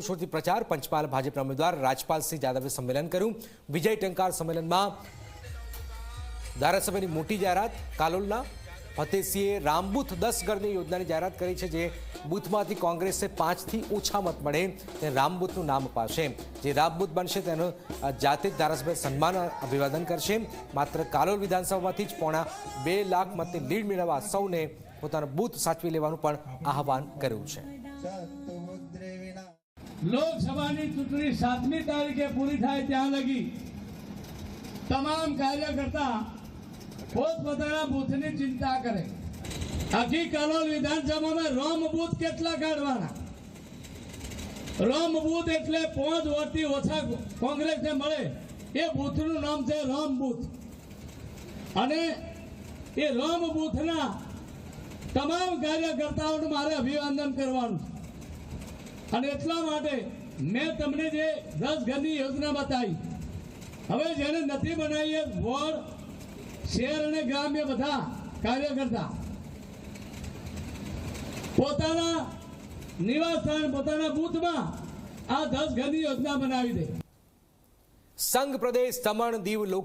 વર્ષોથી પ્રચાર. પંચમહાલ ભાજપના ઉમેદવાર રાજપાલસિંહ જાદવે સંમેલન કર્યું. વિજય ટંકાર સંમેલનમાં ધારાસભ્યની મોટી જાહેરાત. કાલોલના ફતેસિંહે રામબૂથ દસ ઘરની યોજનાની જાહેરાત કરી છે, જે બૂથમાંથી કોંગ્રેસે પાંચથી ઓછા મત મળે તે રામબૂથનું નામ અપાશે જે રામબૂથ બનશે તેનો જાતે જ ધારાસભ્ય સન્માન અભિવાદન કરશે. માત્ર કાલોલ વિધાનસભામાંથી જ પોણા બે લાખ મતની લીડ મેળવવા સૌને પોતાનું બૂથ સાચવી લેવાનું પણ આહવાન કર્યું છે. લોકસભાની ચૂંટણી સાતમી તારીખે પૂરી થાય ત્યાં લગી તમામ કાર્યકર્તા પોતપોતાના બૂથની ચિંતા કરે. આખી કલોલ વિધાનસભામાં રોમ બૂથ કેટલા કાઢવાના? રોમ બૂથ એટલે પાંચ વોટથી ઓછા કોંગ્રેસને મળે. એ બૂથનું નામ છે રોમ બૂથ. અને એ રોમ બૂથના તમામ કાર્યકર્તાઓનું મારે અભિવાદન કરવાનું છે. અને એટલા માટે મેં તમને જે દસ ઘરની યોજના બતાવી. હવે જેને નથી બનાવી એ વોર્ડ, શહેર અને ગ્રામ્ય બધા કાર્યકર્તા પોતાના નિવાસ સ્થાન પોતાના બૂથમાં આ દસ ઘરની યોજના બનાવી દે. સંઘ પ્રદેશ દમણ દીવ લોક